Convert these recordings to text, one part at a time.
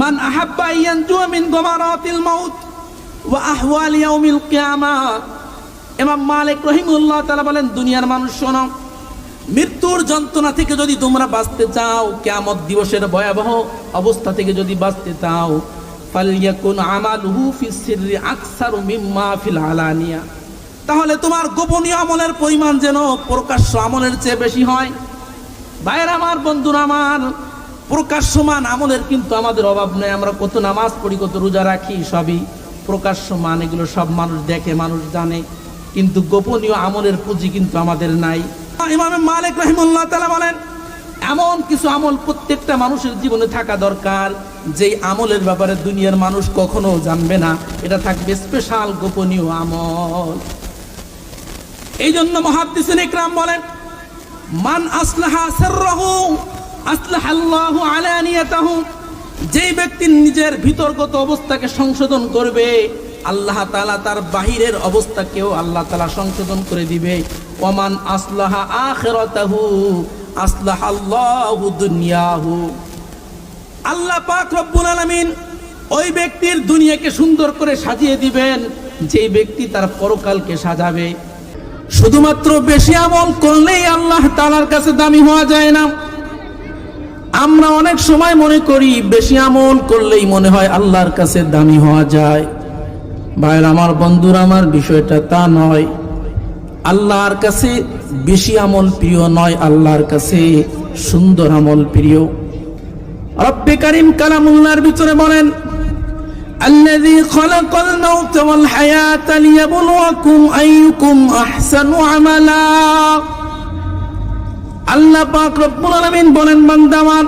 মান আহাব্বা ইয়ানজুয়া মিন গমারাতিল মাউত ওয়া আহওয়াল ইয়াউমিল কিয়ামা। ইমাম মালিক রহিমুল্লাহ তাআলা বলেন, দুনিয়ার মানুষ শোনো, মৃত্যুর যন্ত্রণা থেকে যদি তোমরা বাঁচতে চাও, কিয়ামত দিবসের ভয়াবহ অবস্থা থেকে যদি বাঁচতে চাও, ফালিয়াকুন আমালুহু ফিস সিররি আকসারু মিম্মা ফিল আলানিয়া। তাহলে তোমার গোপনীয় আমলের পরিমাণ যেন প্রকাশ্য আমলের চেয়ে বেশি হয়। ভাইয়ের আমার, বন্ধুরা আমার প্রকাশ্যমান আমলের কিন্তু আমাদের অভাব নেই। আমরা কত নামাজ পড়ি, কত রোজা রাখি, সবই প্রকাশ্যমান। এগুলো সব মানুষ দেখে, মানুষ জানে। কিন্তু গোপনীয় আমলের পুঁজি কিন্তু আমাদের নাই। মালিক রহিমুল্লাহ তালা বলেন, এমন কিছু আমল প্রত্যেকটা মানুষের জীবনে থাকা দরকার, যেই আমলের ব্যাপারে দুনিয়ার মানুষ কখনো জানবে না। এটা থাকবে স্পেশাল গোপনীয় আমল। এই জন্য ইকরাম বলেন, মান আসলাহা সিররাহু আসলাহাল্লাহু আলানিয়াতাহু, যেই ব্যক্তি নিজের ভিতরগত অবস্থাকে সংশোধন করবে, আল্লাহ তালা তার বাহিরের অবস্থাকেও আল্লাহ তালা সংশোধন করে দিবে। ওমান আসলাহা আখিরাতাহু, আসলাহাল্লাহু দুনিয়াহু। আল্লাহ পাক রব্বুল আলামিন ওই ব্যক্তির দুনিয়াকে সুন্দর করে সাজিয়ে দিবেন, যেই ব্যক্তি তার পরকালকে সাজাবে। শুধুমাত্র বেশি আমল করলেই আল্লাহ তালার কাছে দামি হওয়া যায় না। আমরা অনেক সময় মনে করি বেশি আমল করলেই মনে হয় আল্লাহর কাছে দামি হওয়া যায় ভাইয়ের আমার বন্ধুর আমার বিষয়টা তা নয় আল্লাহর কাছে বেশি আমল প্রিয় নয় আল্লাহর কাছে সুন্দর আমল প্রিয় রব্বে কারিম কালামুল্লাহর ভিতরে বলেন الذي خلق الموت والحياة ليبلوكم أيكم أحسن عملا আল্লাহ পাক রব্বুল আলামিন বলেন বান্দামান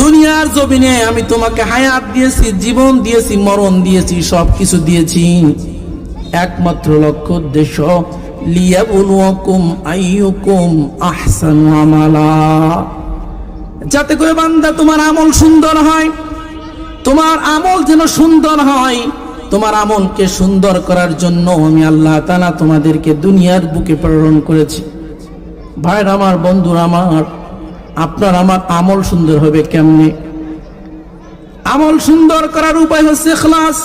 দুনিয়ার জমিনে আমি তোমাকে হায়াত দিয়েছি, জীবন দিয়েছি, মরণ দিয়েছি সব কিছু দিয়েছি। একমাত্র লক্ষ্য, উদ্দেশ্য লিয়া লিয়াবুলুকুম আইয়ুকুম আহসানু আমালা। যাতে করে বান্দা তোমার আমল সুন্দর হয়, তোমার আমল যেন সুন্দর হয়, তোমার আমলকে সুন্দর করার জন্য আমি আল্লাহ তালা তোমাদেরকে দুনিয়ার বুকে প্রেরণ করেছি। ভাইর আমার, বন্ধুর আমার, আপনার আমার আমল সুন্দর হবে কেমনে? আমল সুন্দর করার উপায় হচ্ছে এখলাস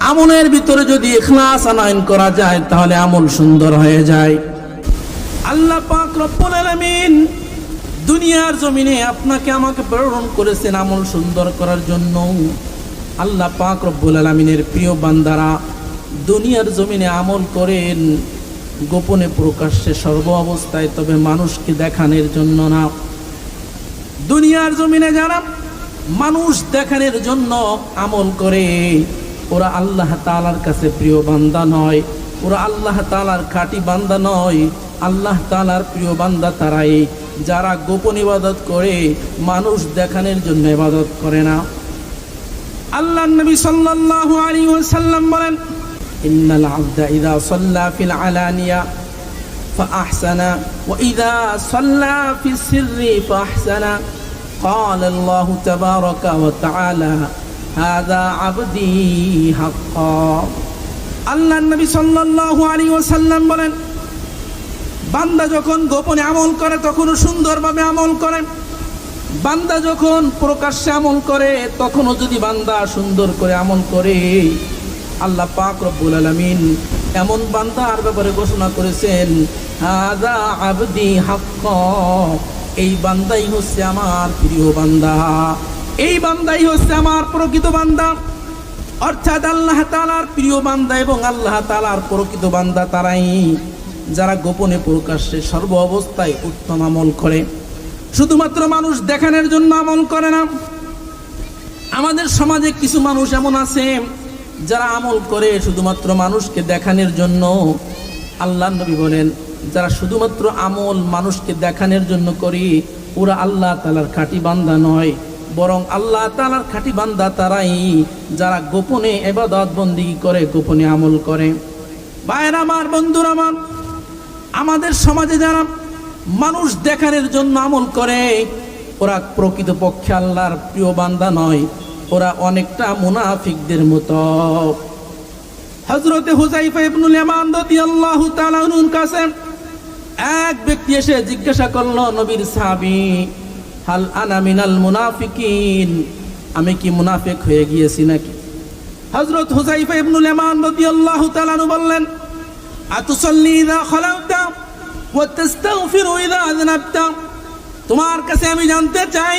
আমলের ভিতরে যদি এখলাস আনয়ন করা যায়, তাহলে আমল সুন্দর হয়ে যায়। আল্লাহ পাক রব্বুল আলামিন দুনিয়ার জমিনে আপনাকে আমাকে প্রেরণ করেছেন আমল সুন্দর করার জন্য। আল্লাহ পাক রব্বুল আলমিনের প্রিয় বান্দারা, দুনিয়ার জমিনে আমল করেন। গোপনে প্রকাশ্যে সর্ব অবস্থায় তবে মানুষকে দেখানোর জন্য না। দুনিয়ার জমিনে যারা মানুষ দেখানোর জন্য আমল করে, ওরা আল্লাহ তালার কাছে প্রিয় বান্দা নয়, ওরা আল্লাহ তালার খাঁটি বান্দা নয়। আল্লাহ তালার প্রিয় বান্দা তারাই, যারা গোপন ইবাদত করে, মানুষ দেখানোর জন্য ইবাদত করে না। আল্লাহ নবী সাল্লাল্লাহু আলাইহি ওয়াসাল্লাম বলেন ইন্নাল আবদা ইযা সাল্লা ফিল আলানিয়া فأحسن وإذا صلى في السر فأحسن قال الله تبارك وتعالى هذا عبدي حقا আল্লাহ নবী সাল্লাল্লাহু আলাইহি ওয়াসাল্লাম বলেন বান্দা যখন গোপনে আমল করে তখনও সুন্দরভাবে আমল করে বান্দা যখন প্রকাশ্যে আমল করে তখনও যদি বান্দা সুন্দর করে আমল করে আল্লাহ পাক রব্বুল আলামিন এমন বান্দার ব্যাপারে ঘোষণা করেছেন হাদা আবদি এই বান্দাই হচ্ছে আমার প্রিয় বান্দা। এই বান্দাই হচ্ছে আমার প্রকৃত বান্দা। অর্থাৎ আল্লাহ তালার প্রিয় বান্দা এবং আল্লাহ তালার প্রকৃত বান্দা তারাই, যারা গোপনে প্রকাশ্যে সর্ব অবস্থায় উত্তম আমল করে। শুধুমাত্র মানুষ দেখানোর জন্য আমল করে না। আমাদের সমাজে কিছু মানুষ এমন আছে যারা আমল করে শুধুমাত্র মানুষকে দেখানোর জন্য আল্লাহ নবী বলেন যারা শুধুমাত্র আমল মানুষকে দেখানোর জন্য করি, ওরা আল্লাহ তালার খাঁটি বান্দা নয়। বরং আল্লাহ তালার খাঁটি বান্দা তারাই যারা গোপনে এবাদত বন্দি করে, গোপনে আমল করে। ভাইয়ের আমার, বন্ধুর আমার, আমাদের সমাজে যারা মানুষ দেখানোর জন্য আমল করে, ওরা প্রকৃত পক্ষে আল্লাহর প্রিয় বান্দা নয়। ওরা অনেকটা মুনাফিকদের মতো। হজরতে হুজাইফা ইবনুল ইয়ামান রাদিয়াল্লাহু তাআলা আনহুর কাছে এক ব্যক্তি এসে জিজ্ঞাসা করল, নবীর সাহাবী, হাল আনা মিনাল মুনাফিকিন? আমি কি মুনাফেক হয়ে গিয়েছি নাকি? হজরত হুসাইফা ইবনুল এমান রাদিয়াল্লাহু তাআলা আনহু বললেন, আতুসাল্লি ইযা খালাউতা ওয়া তাস্তাগফিরু ইযা আযনাবতা? তোমার কাছে আমি জানতে চাই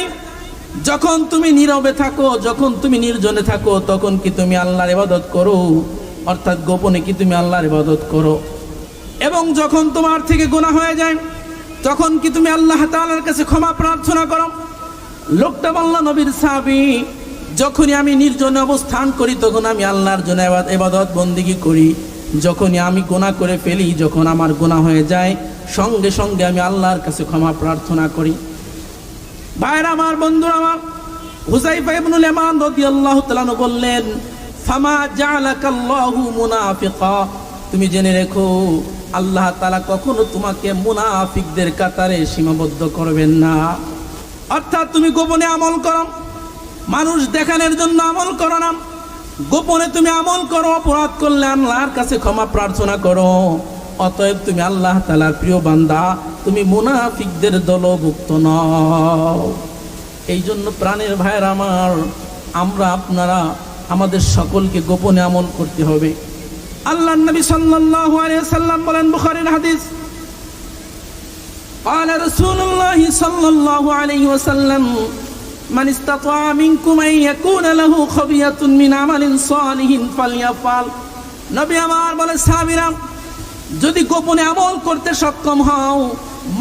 যখন তুমি নীরবে থাকো, যখন তুমি নির্জনে থাকো, তখন কি তুমি আল্লাহর ইবাদত করো? অর্থাৎ গোপনে কি তুমি আল্লাহর ইবাদত করো? এবং যখন তোমার থেকে গুনাহ হয়ে যায়, তখন কি তুমি আল্লাহ তাআলার কাছে ক্ষমা প্রার্থনা করো? লোকটা বলল, নবীর সাহাবী, যখনই আমি নির্জনে অবস্থান করি, তখন আমি আল্লাহর জন্য এবাদ- এবাদত বন্দিগি করি? যখনই আমি গুনাহ করে ফেলি, যখন আমার গুনাহ হয়ে যায়, সঙ্গে সঙ্গে আমি আল্লাহর কাছে ক্ষমা প্রার্থনা করি। ভাইরা আমার, বন্ধুরা আমার তুমি জেনে রেখো, আল্লাহ তাআলা কখনো তোমাকে মুনাফিকদের কাতারে সীমাবদ্ধ করবেন না। অর্থাৎ তুমি গোপনে আমল করো, মানুষ দেখানোর জন্য আমল করো না। গোপনে তুমি আমল করো, অপরাধ করলে আল্লাহর কাছে ক্ষমা প্রার্থনা করো। অতএব তুমি আল্লাহ তালার প্রিয় বান্দা তুমি মুনাফিকদের দলভুক্ত নও এই জন্য প্রাণের ভাইয়ের আমার আমরা আপনারা আমাদের সকলকে গোপনে আমল করতে হবে আল্লাহ নবী সাল্লাল্লাহু আলাইহি সাল্লাম বলেন বুখারীর হাদিস قال رسول الله صلى الله عليه وسلم من استطاع منكم أن يكون له خبية من عمل صالح فليفعل নবী আমার বলে সাহাবীরা যদি গোপনে আমল করতে সক্ষম হও,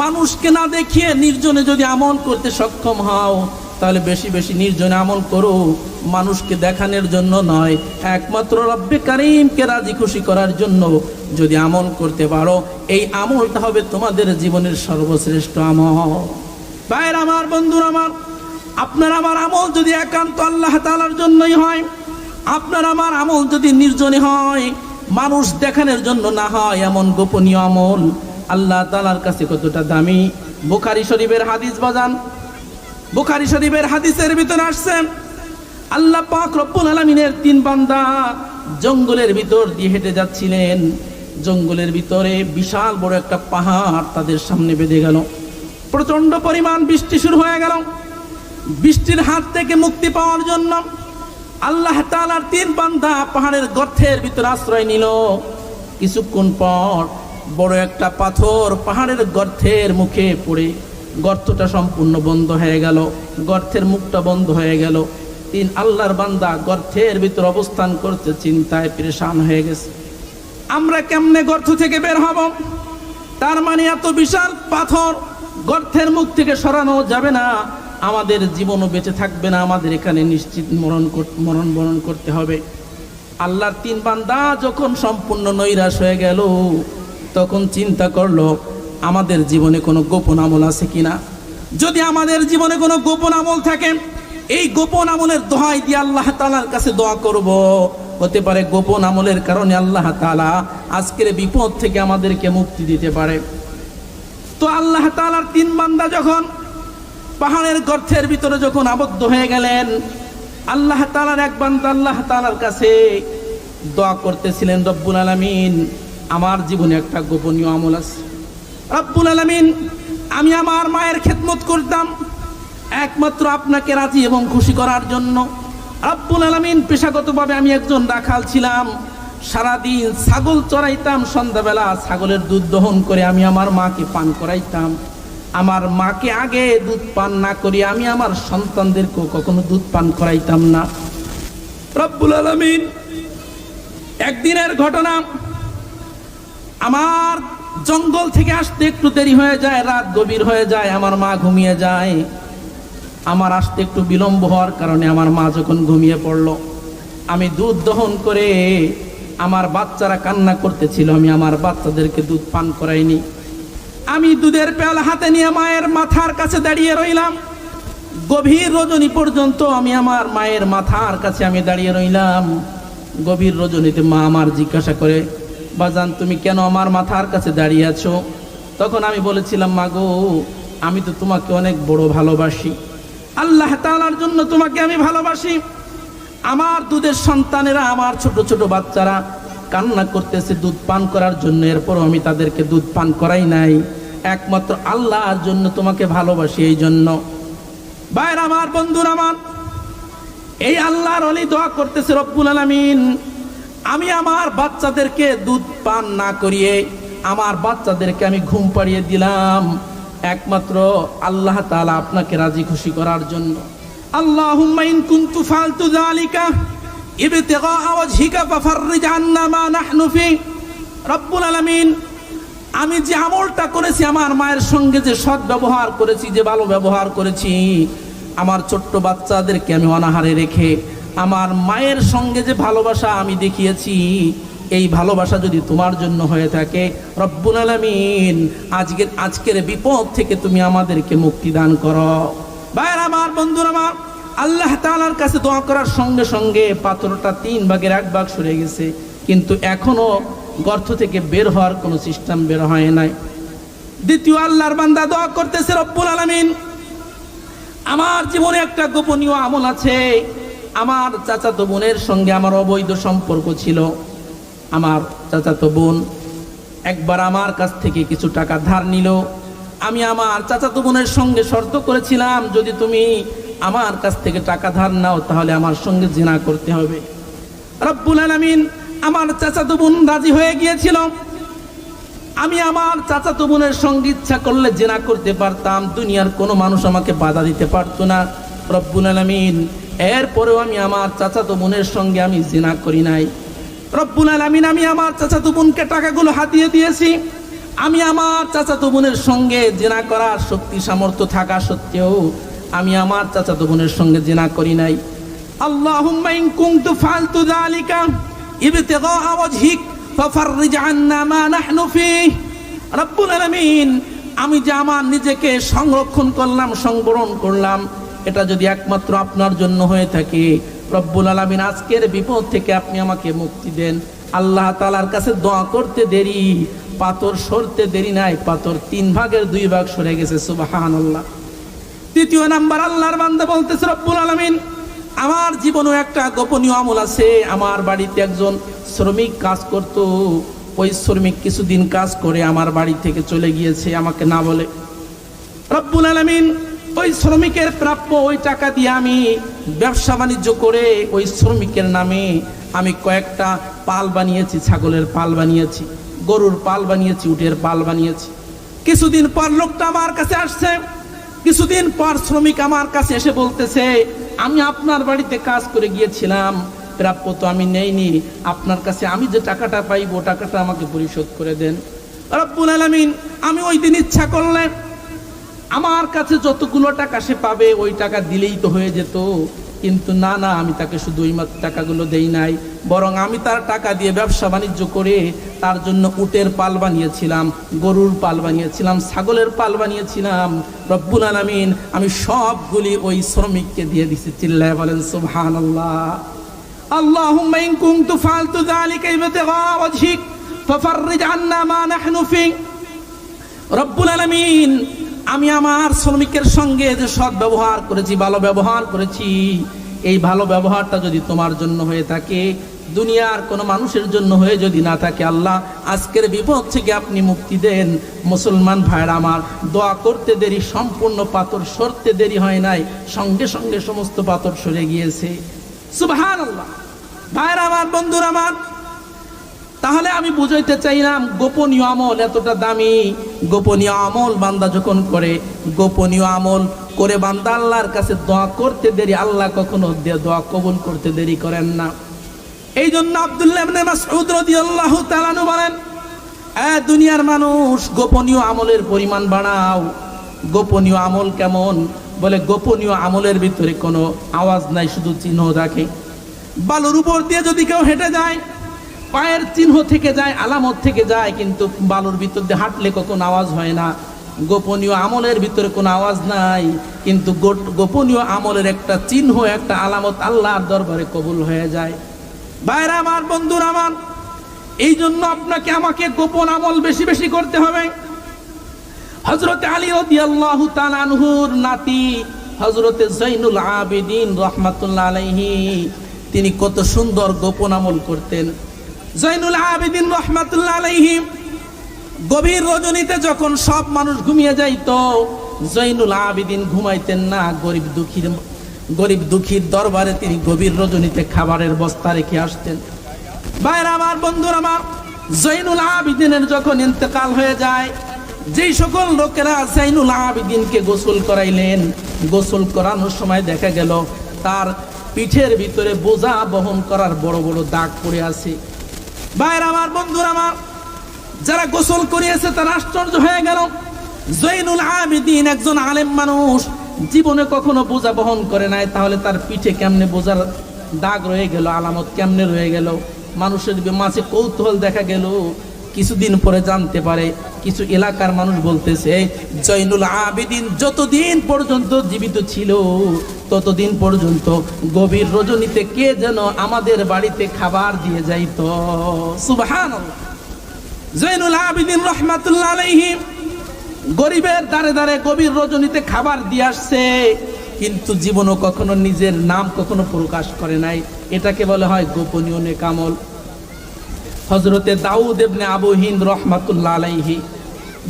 মানুষকে না দেখিয়ে নির্জনে যদি আমল করতে সক্ষম হও, তাহলে বেশি বেশি নির্জনে আমল করো। মানুষকে দেখানোর জন্য নয়, একমাত্র রব্বে কারিমকে রাজি খুশি করার জন্য যদি আমল করতে পারো, এই আমলটা হবে তোমাদের জীবনের সর্বশ্রেষ্ঠ আমল। ভাইয়ের আমার, বন্ধুর আমার, আপনার আমার আমল যদি একান্ত আল্লাহ তালার জন্যই হয়, আপনার আমার আমল যদি নির্জনে হয় মানুষ দেখানোর জন্য না হয় এমন গোপনীয় আমল। আল্লাহ তালার কাছে কতটা দামি। বুখারি শরীফের হাদিস বাজান। বুখারি শরীফের হাদিসের ভিতরে আসছেন, আল্লাহ পাক রব্বুল আলমিনের তিন বান্দা জঙ্গলের ভিতর দিয়ে হেঁটে যাচ্ছিলেন। জঙ্গলের ভিতরে বিশাল বড় একটা পাহাড় তাদের সামনে বেঁধে গেল। প্রচণ্ড পরিমাণ বৃষ্টি শুরু হয়ে গেল। বৃষ্টির হাত থেকে মুক্তি পাওয়ার জন্য আল্লাহ তালার তিন বান্দা পাহাড়ের গর্থের ভিতরে আশ্রয় নিল। কিছুক্ষণ পর বড় একটা পাথর পাহাড়ের গর্থের মুখে পড়ে। গর্তটা সম্পূর্ণ বন্ধ হয়ে গেল। গর্তের মুখটা বন্ধ হয়ে গেল। তিন আল্লাহর বান্দা গর্থের ভিতর অবস্থান করতে চিন্তায় পরেশান হয়ে গেছে। আমরা কেমনে গর্ত থেকে বের হব? তার মানে এত বিশাল পাথর গর্থের মুখ থেকে সরানো যাবে না। আমাদের জীবনও বেঁচে থাকবে না, আমাদের এখানে নিশ্চিত মরণ মরণ বরণ করতে হবে। আল্লাহর তিন বান্দা যখন সম্পূর্ণ নৈরাশ হয়ে গেল, তখন চিন্তা করল, আমাদের জীবনে কোনো গোপন আমল আছে কিনা? যদি আমাদের জীবনে কোনো গোপন আমল থাকে, এই গোপন আমলের দোহাই দিয়ে আল্লাহ তালার কাছে দোয়া করব। হতে পারে গোপন আমলের কারণে আল্লাহ তালা আজকের বিপদ থেকে আমাদেরকে মুক্তি দিতে পারে। তো আল্লাহ তালার তিন বান্দা যখন পাহাড়ের গর্তের ভিতরে যখন আবদ্ধ হয়ে গেলেন, আল্লাহ তালার এক বান্দা আল্লাহ তালার কাছে দোয়া করতেছিলেন, রব্বুল আলমিন, আমার জীবনে একটা গোপনীয় আমল আছে। রব্বুল আলমিন, আমি আমার মায়ের খেদমত করতাম, একমাত্র আপনাকে রাজি এবং খুশি করার জন্য। রব্বুল আলমিন, পেশাগতভাবে আমি একজন রাখাল ছিলাম। সারাদিন ছাগল চড়াইতাম, সন্ধ্যাবেলা ছাগলের দুধ দহন করে আমি আমার মাকে পান করাইতাম। আমার মাকে আগে দুধ পান না করি, আমি আমার সন্তানদেরকেও কখনো দুধ পান করাইতাম না। রব্বুল আলমিন, একদিনের ঘটনা আমার জঙ্গল থেকে আসতে একটু দেরি হয়ে যায়, রাত গভীর হয়ে যায়, আমার মা ঘুমিয়ে যায়। আমার আসতে একটু বিলম্ব হওয়ার কারণে আমার মা যখন ঘুমিয়ে পড়ল, আমি দুধ দহন করে আমার বাচ্চারা কান্না করতেছিল, আমি আমার বাচ্চাদেরকে দুধ পান করাইনি। আমি দুধের পেয়ালা হাতে নিয়ে মায়ের মাথার কাছে দাঁড়িয়ে রইলাম। গভীর রজনী পর্যন্ত আমি আমার মায়ের মাথার কাছে আমি দাঁড়িয়ে রইলাম। গভীর রজনীতে মা আমার জিজ্ঞাসা করে, বাজান, তুমি কেন আমার মাথার কাছে দাঁড়িয়ে আছো? তখন আমি বলেছিলাম, মা গো, আমি তো তোমাকে অনেক বড় ভালোবাসি। আল্লাহ তাআলার জন্য তোমাকে আমি ভালোবাসি। আমার দুধের সন্তানেরা, আমার ছোট ছোট বাচ্চারা কান্না করতেছে দুধ পান করার জন্য। এরপরও আমি তাদেরকে দুধ পান করাই নাই। একমাত্র আল্লাহর জন্য তোমাকে ভালোবাসি, এই জন্য। বাইর আমার, বন্ধুর আমার, এই আল্লাহর অলি দোয়া করতেছে রব্বুল আলামিন। আমি আমার বাচ্চাদেরকে দুধ পান না করিয়ে আমার বাচ্চাদেরকে আমি ঘুম পাড়িয়ে দিলাম। একমাত্র আল্লাহ তাআলা আপনাকে রাজি খুশি করার জন্য। আল্লাহুম্মা ইন কুনতু ফালতু যালিকা ইবতিগা ওয়াজহিকা ফাফররিজ আন্না মা নাহনু ফি। রব্বুল আলামিন আমি যে আমলটা করেছি, আমার মায়ের সঙ্গে যে সৎ ব্যবহার করেছি, যে ভালো ব্যবহার করেছি, আমার ছোট্ট বাচ্চাদেরকে আমি অনাহারে রেখে, আমার মায়ের সঙ্গে যে ভালোবাসা আমি দেখিয়েছি, এই ভালোবাসা যদি তোমার জন্য হয়ে থাকে, রব্বুল আলামিন, আজকের আজকের বিপদ থেকে তুমি আমাদেরকে মুক্তি দান করো। ভাইয়ের আমার, বন্ধুর আমার, আল্লাহ তাআলার কাছে দোয়া করার সঙ্গে সঙ্গে পাথরটা তিন ভাগের এক ভাগ সরে গেছে, কিন্তু এখনও গর্ত থেকে বের হওয়ার কোনো সিস্টেম বের হয় নাই। দ্বিতীয় আল্লাহর বান্দা দোয়া করতেছে, রব্বুল আলামিন, আমার জীবনে একটা গোপনীয় আমল আছে। আমার চাচাতো বোনের সঙ্গে আমার অবৈধ সম্পর্ক ছিল। আমার চাচাতো বোন একবার আমার কাছ থেকে কিছু টাকা ধার নিল। আমি আমার চাচাতো বোনের সঙ্গে শর্ত করেছিলাম, যদি তুমি আমার কাছ থেকে টাকা ধার নাও, তাহলে আমার সঙ্গে জেনা করতে হবে। রব্বুল আলামিন আমার চাচাতো বোন রাজি হয়ে গিয়েছিল। আমি আমার চাচাতো বোনের সঙ্গে ইচ্ছা করলে জেনা করতে পারতাম। দুনিয়ার কোনো মানুষ আমাকে বাধা দিতে পারতো না। রব্বুল আলামিন, এরপরেও আমি আমার চাচাতো বোনের সঙ্গে আমি জেনা করি নাই। রব্বুল আলামিন, আমি আমার চাচাতো বোনকে টাকাগুলো হাতিয়ে দিয়েছি। আমি আমার চাচাতো বোনের সঙ্গে জেনা করার শক্তি, সামর্থ্য থাকা সত্ত্বেও আমি আমার চাচাতো বোনের সঙ্গে জেনা করি নাই। কুনতু ফালতু যালিকা ইবতিগা ওয়াজহিক, ফাফররিজ আন্না মা নাহনু ফিহ রব্বুল আলামিন, আমি যে আমার নিজেকে সংরক্ষণ করলাম, সংবরণ করলাম, এটা যদি একমাত্র আপনার জন্য হয়ে থাকে, রব্বুল আলামিন, আজকের বিপদ থেকে আপনি আমাকে মুক্তি দেন। আল্লাহ তালার কাছে দোয়া করতে দেরি, পাথর সরতে দেরি নাই, পাথর তিন ভাগের দুই ভাগ সরে গেছে, সুবহানাল্লাহ। তৃতীয় নাম্বার, আল্লাহর বান্দা বলতেছে, রব্বুল আলামিন আমার জীবনেও একটা গোপনীয় আমল আছে। আমার বাড়িতে একজন শ্রমিক কাজ করত। ওই শ্রমিক কিছুদিন কাজ করে আমার বাড়ি থেকে চলে গিয়েছে, আমাকে না বলে। রব্বুল আলামিন ওই শ্রমিকের প্রাপ্য ওই টাকা দিয়ে আমি ব্যবসা বাণিজ্য করে ওই শ্রমিকের নামে আমি কয়েকটা পাল বানিয়েছি, ছাগলের পাল বানিয়েছি, গরুর পাল বানিয়েছি, উটের পাল বানিয়েছি। কিছুদিন পর লোকটা আমার কাছে আসছে। কিছুদিন পর শ্রমিক আমার কাছে এসে বলতেছে আমি আপনার বাড়িতে কাজ করে গিয়েছিলাম, প্রাপ্য তো আমি নেইনি। আপনার কাছে আমি যে টাকাটা পাইব টাকাটা আমাকে পরিশোধ করে দেন। রব্বুল আলমিন, আমি ওই দিন ইচ্ছা করলেন আমার কাছে যতগুলো টাকা সে পাবে, ওই টাকা দিলেই তো হয়ে যেত। কিন্তু না না, আমি তাকে শুধু ওই টাকাগুলো দেই নাই, বরং আমি তার টাকা দিয়ে ব্যবসা বাণিজ্য করে তার জন্য উটের পাল বানিয়েছিলাম, গরুর পাল বানিয়েছিলাম, ছাগলের পাল বানিয়েছিলাম। রব্বুল আলামিন, আমি সবগুলি ওই শ্রমিককে দিয়ে দিছি, চিল্লায় বলেন মা নাহনু ফি রব্বুল আলামিন আমি আমার শ্রমিকের সঙ্গে যে সৎ ব্যবহার করেছি, ভালো ব্যবহার করেছি, এই ভালো ব্যবহারটা যদি তোমার জন্য হয়ে থাকে, দুনিয়ার কোনো মানুষের জন্য হয়ে যদি না থাকে, আল্লাহ, আজকের বিপদ থেকে আপনি মুক্তি দেন। মুসলমান ভাইরা আমার, দোয়া করতে দেরি, সম্পূর্ণ পাথর সরতে দেরি হয় নাই, সঙ্গে সঙ্গে সমস্ত পাথর সরে গিয়েছে। সুবহান আল্লাহ ভাইরা আমার, বন্ধুরা আমার তাহলে আমি বুঝাইতে চাইলাম, গোপনীয় আমল এতটা দামি। গোপনীয় আমল বান্দা যখন করে, গোপনীয় আমল করে বান্দা আল্লাহর কাছে দোয়া করতে দেরি, আল্লাহ কখনো দোয়া কবুল করতে দেরি করেন না। এই জন্য আব্দুল্লাহ বলেন দুনিয়ার মানুষ, গোপনীয় আমলের পরিমাণ বাড়াও। গোপনীয় আমল কেমন? বলে, গোপনীয় আমলের ভিতরে কোনো আওয়াজ নাই, শুধু চিহ্ন থাকে বালুর উপর দিয়ে যদি কেউ হেঁটে যায় পায়ের চিহ্ন থেকে যায়, আলামত থেকে যায়, কিন্তু বালুর ভিতর দিয়ে হাঁটলে কখনো আওয়াজ হয় না। গোপনীয় আমলের ভিতরে কোনো আওয়াজ নাই, কিন্তু গোপনীয় আমলের একটা চিহ্ন, একটা আলামত আল্লাহর দরবারে কবুল হয়ে যায়। বাইরে আমার, বন্ধুর আমার এই জন্য আপনাকে আমাকে গোপন আমল বেশি বেশি করতে হবে। হজরত আলী আনহুর নাতি হজরতে জৈনুল আবেদিন রহমাতুল্লাহ আলাইহি, তিনি কত সুন্দর গোপন আমল করতেন। জৈনুল আবেদিন রহমাতুল্লাহ আলাইহি গভীর রজনীতে যখন সব মানুষ ঘুমিয়ে যাইত, জৈনুল আবেদিন ঘুমাইতেন না। গরিব দুঃখীর গরিব দুঃখীর দরবারে তিনি গভীর রজনীতে খাবারের বস্তা রেখে আসতেন। বাইরে আমার, বন্ধুর আমার, জৈনুল আবিদিনের যখন ইন্তেকাল হয়ে যায়, যেই সকল লোকেরা জৈনুল আবিদিনকে গোসল করাইলেন, গোসল করানোর সময় দেখা গেল, তার পিঠের ভিতরে বোঝা বহন করার বড় বড় দাগ পড়ে আছে। বাইরে আমার, বন্ধুরা আমার, যারা গোসল করিয়েছে, তারা আশ্চর্য হয়ে গেল। জৈনুল আবিদিন একজন আলেম মানুষ, জীবনে কখনো বোঝা বহন করে নাই, তাহলে তার পিঠে কেমনে বোঝার দাগ রয়ে গেল, আলামত কেমনে রয়ে গেল? মানুষের মাঝে কৌতূহল দেখা গেল কিছুদিন পরে জানতে পারে, কিছু এলাকার মানুষ বলতেছে জৈনুল আবেদিন যতদিন পর্যন্ত জীবিত ছিল, ততদিন পর্যন্ত গভীর রজনীতে কে যেন আমাদের বাড়িতে খাবার দিয়ে যাইত। সুবহানাল্লাহ। জৈনুল আবেদিন রহমাতুল্লাহ গরিবের দাঁড়ে দাঁড়ে গভীর রজনীতে খাবার দিয়ে আসছে, কিন্তু জীবনও কখনো নিজের নাম কখনো প্রকাশ করে নাই। এটাকে বলা হয় গোপনীয় নেকামল। হজরতে দাউদ এবনে আবু হিন্দ রহমাতুল্লাহ আলাইহি।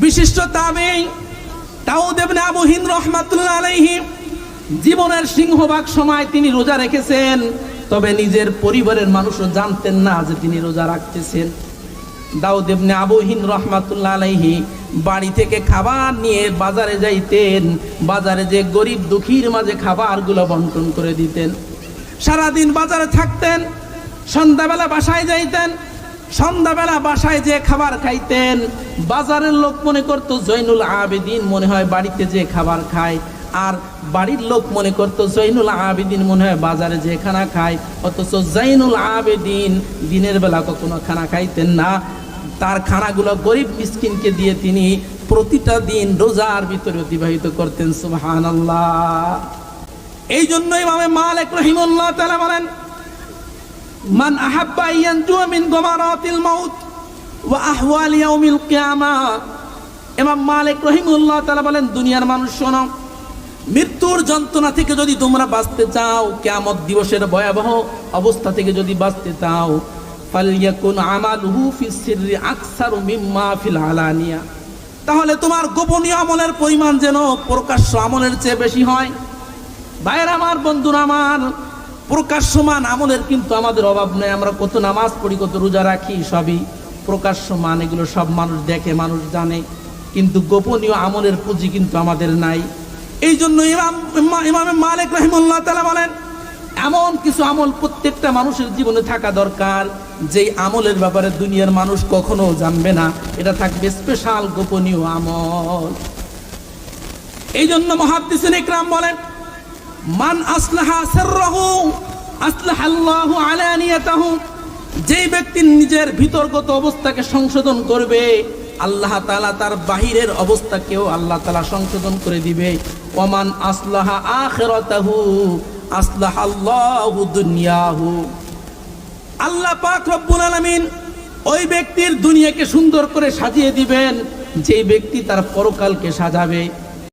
বিশিষ্ট তাবেই দাউদ এবনে আবু হিন্দ রহমাতুল্লাহ আলাইহি। জীবনের সিংহভাগ সময় তিনি রোজা রেখেছেন, তবে নিজের পরিবারের মানুষও জানতেন না যে তিনি রোজা রাখতেছেন। দাউদ ইবনে আবু হিন্দ রহমাতুল্লাহ আলাইহি বাড়ি থেকে খাবার নিয়ে বাজারে যাইতেন, বাজারে যে গরিব দুঃখীর মাঝে খাবারগুলো বন্টন করে দিতেন। সারাদিন বাজারে থাকতেন, সন্ধ্যাবেলা বাসায় যাইতেন সন্ধ্যাবেলা বাসায় যে খাবার খাইতেন, বাজারের লোক মনে করতো জৈনুল আবেদিন মনে হয় বাড়িতে যে খাবার খায়, আর বাড়ির লোক মনে করতো জৈনুল আবেদিন মনে হয় বাজারে যে খানা খায়, অথচ জৈনুল আবেদিন দিনের বেলা কখনো খানা খাইতেন না। তার খানাগুলো গরিব মিসকিনকে দিয়ে তিনি প্রতিটা দিন রোজার ভিতরে অতিবাহিত করতেন সুবহান এই জন্যই ইমামে মালিক রহিমুল্লাহ তাআলা বলেন মান আহাব্বা ইয়ানজু মিন গমারাতিল মাউত ওয়া আহওয়াল ইয়াউমিল কিয়ামা। ইমাম মালিক রহিমুল্লাহ তাআলা বলেন, দুনিয়ার মানুষ শোনো, মৃত্যুর যন্ত্রণা থেকে যদি তোমরা বাঁচতে চাও, কিয়ামত দিবসের ভয়াবহ অবস্থা থেকে যদি বাঁচতে চাও ফালিয়াকুন আমালুহু ফিস সিররি আকসারু মিম্মা ফিল আলানিয়া। তাহলে তোমার গোপনীয় আমলের পরিমাণ যেন প্রকাশ্য আমলের চেয়ে বেশি হয়। ভাইয়ের আমার, বন্ধুরা আমার প্রকাশ্যমান আমলের কিন্তু আমাদের অভাব নেই। আমরা কত নামাজ পড়ি, কত রোজা রাখি, সবই প্রকাশ্যমান। এগুলো সব মানুষ দেখে, মানুষ জানে। কিন্তু গোপনীয় আমলের পুঁজি কিন্তু আমাদের নাই। এই জন্য ইমাম, ইমা- ইমামে মালিক রহিমুল্লাহ তালা বলেন, এমন কিছু আমল প্রত্যেকটা মানুষের জীবনে থাকা দরকার। যেই আমলের ব্যাপারে দুনিয়ার মানুষ কখনো জানবে না, এটা থাকবে স্পেশাল গোপনীয় আমল। এই জন্য ইকরাম বলেন মান আসলাহা সিররাহু, আসলাহাল্লাহু আলানিয়াতাহু, যেই ব্যক্তি নিজের ভিতরগত অবস্থাকে সংশোধন করবে, আল্লাহ তাআলা তার বাহিরের অবস্থাকেও আল্লাহ তাআলা সংশোধন করে দিবে। ওমান আসলাহা আখিরাতাহু, আসলাহাল্লাহু দুনিয়াহু। আল্লাহ পাক রব্বুল আলামিন ওই ব্যক্তির দুনিয়াকে সুন্দর করে সাজিয়ে দিবেন যে ব্যক্তি তার পরকালকে সাজাবে।